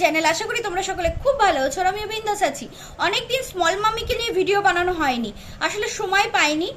Channel আশা করি তোমরা সকলে খুব ভালো আছো আমি বিন্দাস আছি। অনেকদিন স্মল মামিকে নিয়ে ভিডিও বানানো হয়নি। আসলে সময় পাইনি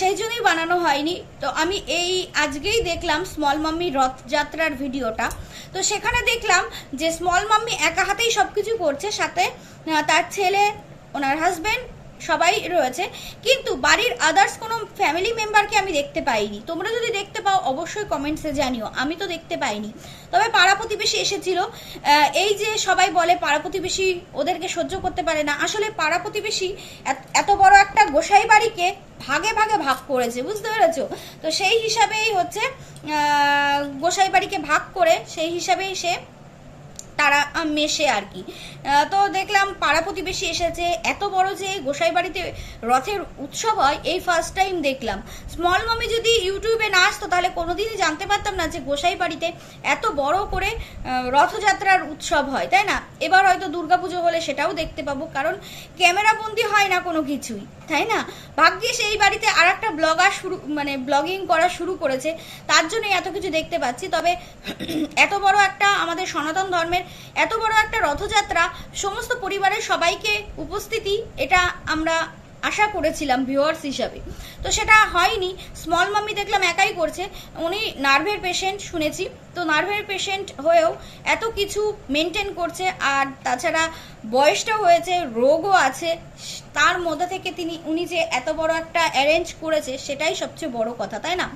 সেই জন্যই বানানো হয়নি। তো আমি এই আজকেই দেখলাম স্মল মাম্মি রথযাত্রার ভিডিওটা তো সেখানে দেখলাম যে স্মল মাম্মি একা হাতেই সব কিছু করছে, সাথে তার ছেলে, ওনার হাজবেন্ড সবাই রয়েছে। কিন্তু বাড়ির আদার্স কোনো ফ্যামিলি মেম্বারকে আমি দেখতে পাইনি। তোমরা যদি দেখতে পাও, অবশ্যই কমেন্টসে জানিও। আমি তো দেখতে পাইনি। তবে পাড়া প্রতিবেশী এসেছিল। এই যে সবাই বলে পাড়া প্রতিবেশী ওদেরকে সহ্য করতে পারে না। আসলে পাড়া প্রতিবেশী এত- বড় একটা গোসাই বাড়িকে ভাগে ভাগে ভাগ করেছে, বুঝতে পেরেছ? তো সেই হিসাবেই হচ্ছে গোসাই বাড়িকে ভাগ করে সেই হিসাবেই সে তারা মেশে আর কি। তো দেখলাম পাড়া প্রতিবেশী এসেছে। এত বড় যে গোসাই বাড়িতে রথের উৎসব হয়, এই ফার্স্ট টাইম দেখলাম। স্মল মামি যদি ইউটিউবে না আসতো, তাহলে কোনোদিনই জানতে পারতাম না যে গোসাই বাড়িতে এত বড় করে রথযাত্রার উৎসব হয়, তাই না? এবার হয়তো দুর্গাপুজো হলে সেটাও দেখতে পাবো, কারণ ক্যামেরাবন্দি হয় না কোনো কিছুই, তাই না? ভাগ্যিস এই বাড়িতে আর একটা ব্লগার শুরু মানে ব্লগিং করা শুরু করেছে। তার জন্য এত কিছু দেখতে পাচ্ছি। তবে এত বড় একটা আমাদের সনাতন ধর্মের এত বড় একটা রথযাত্রা সমস্ত পরিবারের সবাইকে উপস্থিতি, এটা আমরা আশা করেছিলাম ভিউয়ার্স হিসাবে। তো সেটা হয়নি স্মল মাম্মি দেখলাম একাই করছে, উনি নার্ভের পেশেন্ট শুনেছি। তো নার্ভের পেশেন্ট হয়েও এত কিছু মেনটেন করছে, আর তাছাড়া বয়সটাও হয়েছে, রোগও আছে, তার মধ্যে থেকে তিনি, উনি যে এত বড় একটা অ্যারেঞ্জ করেছে, সেটাই সবচেয়ে বড় কথা, তাই না?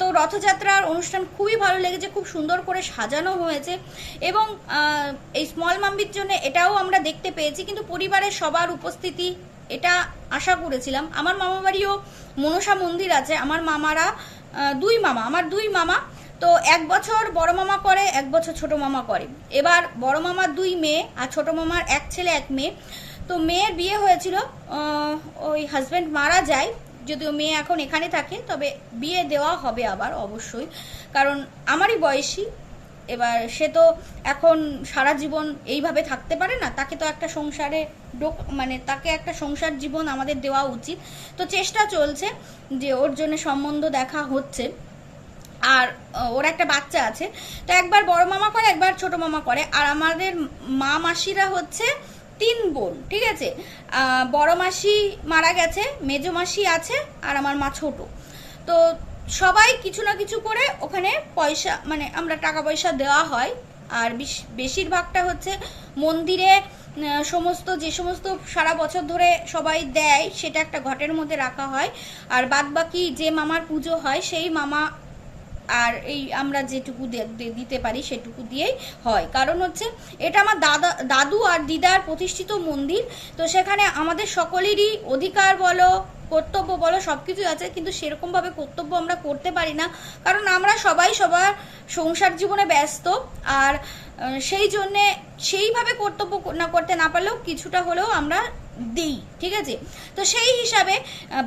তো রথযাত্রার অনুষ্ঠান খুবই ভালো লেগেছে, খুব সুন্দর করে সাজানো হয়েছে এবং এই স্মল মাম্বির জন্য এটাও আমরা দেখতে পেয়েছি, কিন্তু পরিবারের সবার উপস্থিতি এটা আশা করেছিলাম। আমার মামা বাড়িও মনসা মন্দির আছে, আমার মামারা দুই মামা, আমার দুই মামা, তো এক বছর বড় মামা করে, এক বছর ছোট মামা করে। এবার বড় মামার দুই মেয়ে আর ছোট মামার এক ছেলে, এক মেয়ে। তো মেয়ের বিয়ে হয়েছিল ওই হাজব্যান্ড মারা যায় যদিও মেয়ে এখন এখানে থাকে, তবে বিয়ে দেওয়া হবে আবার অবশ্যই। কারণ আমারই বয়সী, এবার সে তো এখন সারা জীবন এইভাবে থাকতে পারে না, তাকে তো একটা সংসারে ডোক মানে তাকে একটা সংসার জীবন আমাদের দেওয়া উচিত। তো চেষ্টা চলছে যে ওর জন্য সম্বন্ধ দেখা হচ্ছে। আর ওর একটা বাচ্চা আছে, তো একবার বড় মামা করে, একবার ছোট মামা করে। আর আমাদের মা মাসিরা হচ্ছে তিন বোন, ঠিক আছে? বড় মাসি মারা গেছে, মেজো মাসি আছে, আর আমার মা ছোট। তো সবাই কিছু না কিছু করে ওখানে পয়সা মানে আমরা টাকা পয়সা দেওয়া হয়। আর বেশ- বেশিরভাগটা হচ্ছে মন্দিরে সমস্ত, যে সমস্ত সারা বছর ধরে সবাই দেয়, সেটা একটা ঘটের মধ্যে রাখা হয়। আর বাদ বাকি যে মামার পুজো হয়, সেই মামা আর এই আমরা যেটুকু দিতে পারি সেটুকু দিয়েই হয়। কারণ হচ্ছে, এটা আমার দাদা, দাদু আর দিদার প্রতিষ্ঠিত মন্দির। তো সেখানে আমাদের সকলেরই অধিকার বলো, কর্তব্য বলো সব কিছুই আছে। কিন্তু সেরকমভাবে কর্তব্য আমরা করতে পারি না। কারণ আমরা সবাই সবার সংসার জীবনে ব্যস্ত। আর সেই জন্যে সেইভাবে কর্তব্য না করতে না পারলেও কিছুটা হলেও আমরা দিই, ঠিক আছে? তো সেই হিসাবে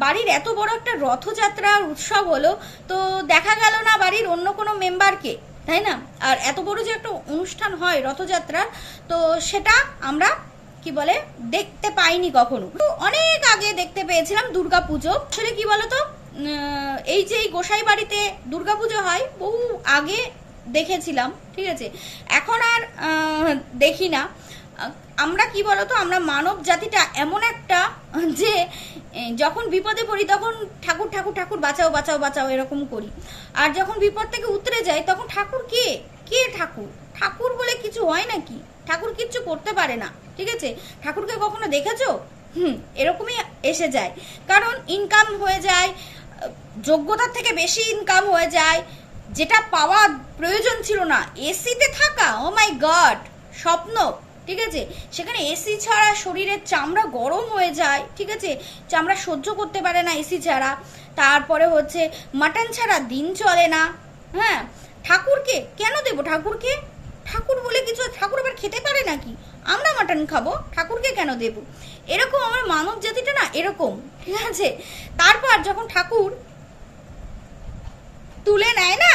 বাড়ির এত বড় একটা রথযাত্রার উৎসব হলো, তো দেখা গেল না বাড়ির অন্য কোনো মেম্বারকে, তাই না? আর এত বড় যে একটা অনুষ্ঠান হয় রথযাত্রার, তো সেটা আমরা, কি বলে, দেখতে পাইনি কখনো। অনেক আগে দেখতে পেয়েছিলাম দুর্গা পুজো আসলে কি বলতো এই যে এই গোসাই বাড়িতে দুর্গাপুজো হয়, বহু আগে দেখেছিলাম, ঠিক আছে? এখন আর দেখি না। আমরা কি বলতো, আমরা মানব জাতিটা এমন একটা, যে যখন বিপদে পড়ি তখন ঠাকুর ঠাকুর ঠাকুর, বাঁচাও বাঁচাও বাঁচাও, এরকম করি। আর যখন বিপদ থেকে উতরে যায় তখন ঠাকুর কে? কে ঠাকুর? ঠাকুর বলে কিছু হয় নাকি? ঠাকুর কিচ্ছু করতে পারে না, ঠিক আছে? ঠাকুরকে কখনো দেখেছ? হুম, এরকমই এসে যায়। কারণ ইনকাম হয়ে যায়, যোগ্যতার থেকে বেশি ইনকাম হয়ে যায় যেটা পাওয়া প্রয়োজন ছিল না। এসিতে থাকা ও মাই গড স্বপ্ন, ঠিক আছে? সেখানে এসি ছাড়া শরীরের চামড়া গরম হয়ে যায়, ঠিক আছে? চামড়া সহ্য করতে পারে না এসি ছাড়া। তারপরে হচ্ছে মাটন ছাড়া দিন চলে না। হ্যাঁ? ঠাকুরকে কেন দেবো ঠাকুরকে? ঠাকুর বলে কিছু, ঠাকুর আবার খেতে পারে নাকি? আমরা মাটন খাব, ঠাকুরকে কেন দেব? এরকম আমার মানব জাতিটা না এরকম, ঠিক আছে? তারপর যখন ঠাকুর তুলে নেয় না।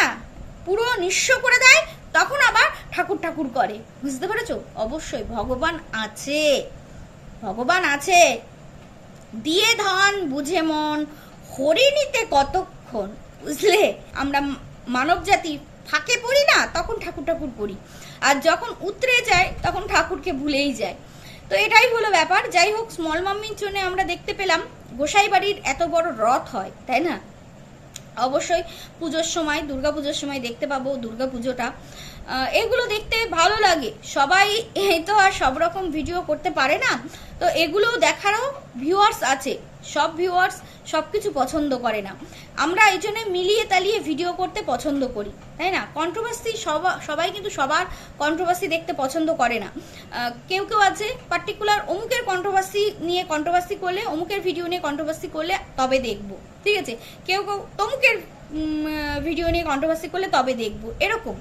পুরো নিঃস্ব করে দেয়, তখন আবার ঠাকুর ঠাকুর করে। বুঝতে পেরেছ? অবশ্যই ভগবান আছে। ভগবান আছে। দিয়ে ধন, বুঝে মন, হরিণীতে কতক্ষণ? বুঝলে? আমরা মানব জাতি ফাঁকে পড়ি না, তখন ঠাকুর ঠাকুর করি আর যখন উতরে যায়, তখন ঠাকুরকে ভুলেই যায়। তো এটাই হলো ব্যাপার। যাই হোক স্মল মাম্মির জন্য আমরা দেখতে পেলাম গোসাই বাড়ির এত বড় রথ হয়, তাই না? অবশ্যই পুজোর সময় দুর্গা পুজোর সময় দেখতে পাবো দুর্গা পুজোটা এগুলো দেখতে ভালো লাগে। সবাই তো আর সব রকম ভিডিও করতে পারে না। তো এগুলো দেখারও ভিউয়ার্স আছে। সব ভিউয়ার্স সব কিছু পছন্দ করে না। আমরা এই জন্য মিলিয়ে তালিয়ে ভিডিও করতে পছন্দ করি, তাই না? কন্ট্রোভার্সি সবাই কিন্তু সবার কন্ট্রোভার্সি দেখতে পছন্দ করে না। কেউ কেউ আছে পার্টিকুলার অমুকের কন্ট্রোভার্সি নিয়ে কন্ট্রোভার্সি করলে, অমুকের ভিডিও নিয়ে কন্ট্রোভার্সি করলে তবে দেখব, ঠিক আছে? কেউ কেউ তমুকের ভিডিও নিয়ে কন্ট্রোভার্সি করলে তবে দেখব, এরকম।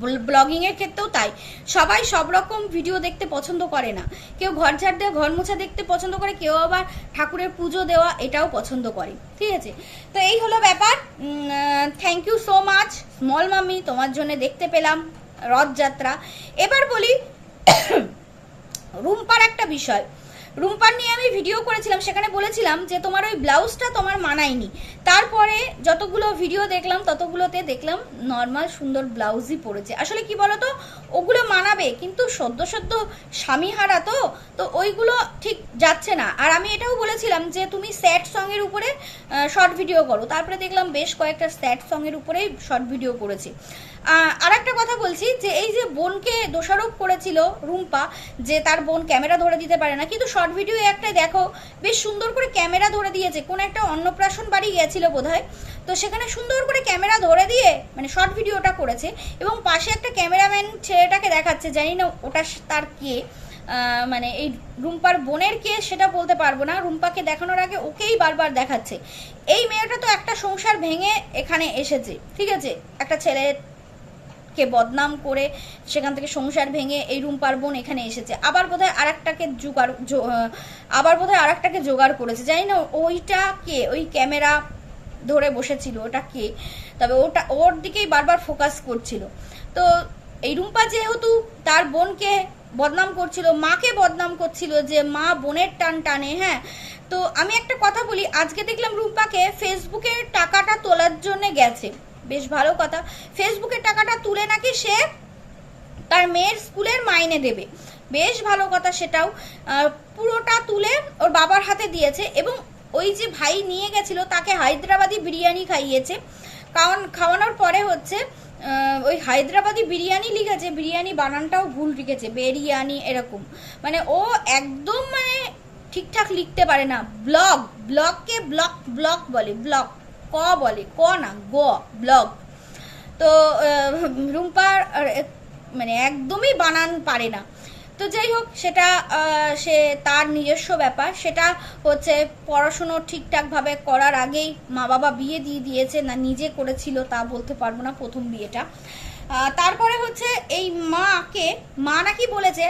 ব্লগিং এর ক্ষেত্রেও তাই। সবাই সব রকম ভিডিও দেখতে পছন্দ করে না। কেউ ঘর ঝাড় দেওয়া ঘর মোছা দেখতে পছন্দ করে, কেউ আবার ঠাকুরের পুজো দেওয়া, এটাও পছন্দ করে। ঠিক আছে? তো এই হলো ব্যাপার। Thank you so much small মামি তোমার জন্য দেখতে পেলাম রথযাত্রা। এবার বলি, রুম্পার একটা বিষয়। রুম্পার নিয়ে আমি ভিডিও করেছিলাম, সেখানে বলেছিলাম যে তোমার ওই ব্লাউজটা তোমার মানায়নি। তারপরে যতগুলো ভিডিও দেখলাম, ততগুলোতে দেখলাম নর্মাল সুন্দর ব্লাউজই পরেছে। আসলে কি বলতো, ওগুলো মানাবে, কিন্তু সদ্য সদ্য স্বামী হারা তো তো ওইগুলো ঠিক যাচ্ছে না। আর আমি এটাও বলেছিলাম যে তুমি স্যাড সঙের উপরে শর্ট ভিডিও করো। তারপরে দেখলাম বেশ কয়েকটা স্যাড সঙের উপরেই শর্ট ভিডিও করেছে। আর একটা কথা বলছি যে এই যে বোনকে দোষারোপ করেছিল রুম্পা, যে তার বোন ক্যামেরা ধরে দিতে পারে না, কিন্তু শর্ট ভিডিও একটা দেখো, বেশ সুন্দর করে ক্যামেরা ধরে দিয়েছে। কোন একটা অন্নপ্রাশন বাড়ি গেছিল বোধহয়। তো সেখানে সুন্দর করে ক্যামেরা ধরে দিয়ে মানে শর্ট ভিডিওটা করেছে এবং পাশে একটা ক্যামেরাম্যান ছেলেটাকে দেখাচ্ছে, জানি না ওটা তার কে। মানে এই রুম্পার বোনের কে সেটা বলতে পারব না। রুম্পাকে দেখানোর আগে ওকেই বারবার দেখাচ্ছে। এই মেয়েটা তো একটা সংসার ভেঙে এখানে এসেছে, ঠিক আছে? একটা ছেলে কে বদনাম করে সেখান থেকে সংসার ভেঙে এই রুম্পার বোন এখানে এসেছে। আবার বোধহয় আর একটাকে জোগাড় আবার বোধহয় আর একটাকে জোগাড় করেছে। জানি না ওইটা কে? ওই ক্যামেরা ধরে বসেছিল, ওটা কে? তবে ওটা, ওর দিকেই বারবার ফোকাস করছিল। তো এই রুম্পা যেহেতু তার বোনকে বদনাম করছিল, মাকে বদনাম করছিল যে মা বোনের টান টানে হ্যাঁ? তো আমি একটা কথা বলি, আজকে দেখলাম রুম্পাকে ফেসবুকে টাকাটা তোলার জন্য গেছে। বেশ ভালো কথা। ফেসবুকের টাকাটা নাকি সে তার মেয়ের স্কুলের মাইনে দেবে? বেশ ভালো কথা সেটাও। পুরোটা তুলে ওর বাবার হাতে দিয়েছে এবং ওই যে ভাই নিয়ে গেছিল তাকে হায়দ্রাবাদি বিরিয়ানি খাইয়েছে। কারণ খাওয়ানোর পরে হচ্ছে ওই হায়দ্রাবাদি বিরিয়ানি লিখেছে, বিরিয়ানি বানানটাও ভুল লিখেছে, বিরিয়ানি এরকম। মানে ও একদম মানে ঠিকঠাক লিখতে পারে না। ব্লগ, ব্লগকে ব্লক ব্লক বলে ব্লক ক বলে, ক না, গ, ব্লগ। তো রুম্পা মানে একদমই বানান পারে না। তো যাই হোক, সেটা সে তার নিজস্ব ব্যাপার। সেটা হচ্ছে পড়াশুনো ঠিকঠাকভাবে করার আগেই মা বাবা বিয়ে দিয়ে দিয়েছে, না নিজে করেছিল তা বলতে পারব না প্রথম বিয়েটা। তারপরে হচ্ছে এই মাকে, মা নাকি বলেছে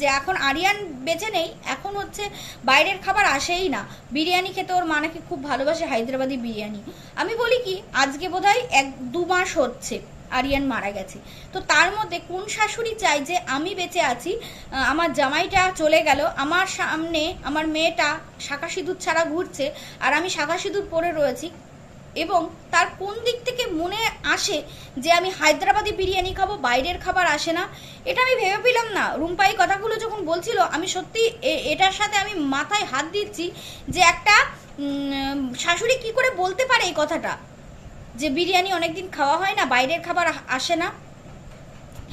যে এখন আরিয়ান বেঁচে নেই, এখন হচ্ছে বাইরের খাবার আসেই না। বিরিয়ানি খেতে ওর মা নাকি খুব ভালোবাসে, হায়দ্রাবাদি বিরিয়ানি। আমি বলি কি, আজকে বোধহয় এক দু মাস হচ্ছে আরিয়ান মারা গেছে। তো তার মধ্যে কোন শাশুড়ি চাই যে আমি বেঁচে আছি আমার জামাইটা চলে গেল, আমার সামনে আমার মেয়েটা শাখা সিঁদুর ছাড়া ঘুরছে, আর আমি শাখা সিঁদুর পরে রয়েছি এবং তার কোন দিক থেকে মনে আসে যে আমি হায়দ্রাবাদি বিরিয়ানি খাব, বাইরের খাবার আসে না, এটা আমি ভেবে পেলাম না। রুম্পাই কথাগুলো যখন বলছিল, আমি সত্যি এটার সাথে আমি মাথায় হাত দিচ্ছি যে একটা শাশুড়ি কি করে বলতে পারে এই কথাটা? যে বিরিয়ানি অনেকদিন খাওয়া হয় না, বাইরের খাবার আসে না।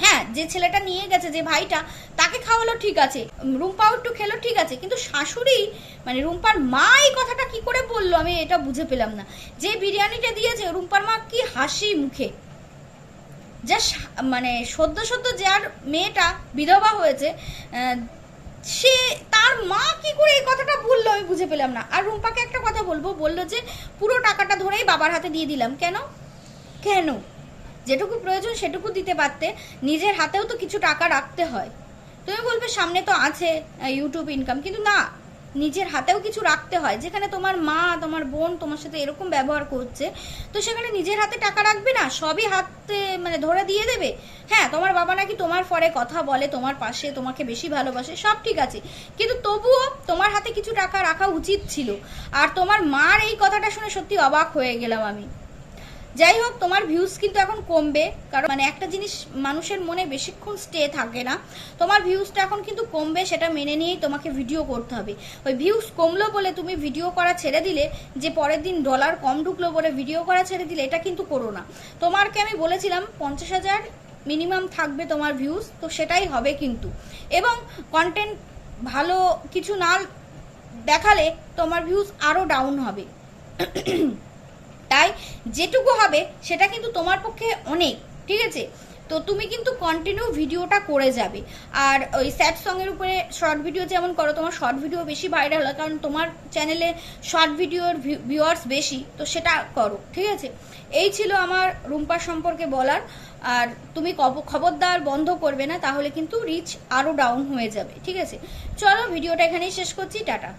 হ্যাঁ যে ছেলেটা নিয়ে গেছে, যে ভাইটা, তাকে খাওয়ালো ঠিক আছে রুম্পাও একটু খেলো ঠিক আছে, কিন্তু শাশুড়ি মানে রুম্পার মা এই কথাটা কি করে বলল আমি এটা বুঝে পেলাম না। যে বিরিয়ানিটা দিয়েছে, রুম্পার মা কি হাসি মুখে। যা মানে সদ্য সদ্য যার মেয়েটা বিধবা হয়েছে সে তার মা কি করে এই কথাটা বলল আমি বুঝে পেলাম না। আর রুম্পাকে একটা কথা বলব, বলল যে পুরো টাকাটা ধরেই বাবার হাতে দিয়ে দিলাম। কেন? কেন? যেটুকু প্রয়োজন সেটুকু দিতে পারতে নিজের হাতেও তো কিছু টাকা রাখতে হয়। তুমি বলবে সামনে তো আছে ইউটিউব ইনকাম কিন্তু না, নিজের হাতেও কিছু রাখতে হয়। যেখানে তোমার মা, তোমার বোন, তোমার সাথে এরকম ব্যবহার করছে, তো সেখানে নিজের হাতে টাকা রাখবে না? সবই হাতে মানে ধরে দিয়ে দেবে? হ্যাঁ তোমার বাবা নাকি তোমার পরে কথা বলে, তোমার পাশে, তোমাকে বেশি ভালোবাসে, সব ঠিক আছে। কিন্তু তবুও তোমার হাতে কিছু টাকা রাখা উচিত ছিল। আর তোমার মার এই কথাটা শুনে সত্যি অবাক হয়ে গেলাম আমি। যাই হোক তোমার ভিউজ কিন্তু এখন কমবে। কারণ মানে একটা জিনিস মানুষের মনে বেশিক্ষণ স্টে থাকে না। তোমার ভিউজটা এখন কিন্তু কমবে, সেটা মেনে নিয়েই তোমাকে ভিডিও করতে হবে। ওই ভিউজ কমলো বলে তুমি ভিডিও করা ছেড়ে দিলে, যে পরের দিন ডলার কম ঢুকলো বলে ভিডিও করা ছেড়ে দিলে, এটা কিন্তু করো না। তোমারকে আমি বলেছিলাম, পঞ্চাশ হাজার মিনিমাম থাকবে তোমার ভিউজ তো সেটাই হবে কিন্তু। এবং কন্টেন্ট ভালো কিছু না দেখালে তোমার ভিউজ আরও ডাউন হবে। তাই যেটুকু হবে সেটা কিন্তু তোমার পক্ষে অনেক, ঠিক আছে? তো তুমি কিন্তু কন্টিনিউ ভিডিওটা করে যাবে। আর ওই স্যাড সঙের উপরে শর্ট ভিডিও যেমন করো, তোমার শর্ট ভিডিও বেশি ভাইরাল হয়, কারণ তোমার চ্যানেলে শর্ট ভিডিওর ভিউয়ার্স বেশি, তো সেটা করো, ঠিক আছে? এই ছিল আমার রুম্পার সম্পর্কে বলার। আর তুমি খবরদার বন্ধ করবে না, তাহলে কিন্তু রিচ আরও ডাউন হয়ে যাবে, ঠিক আছে? চলো ভিডিওটা এখানেই শেষ করছি, টাটা।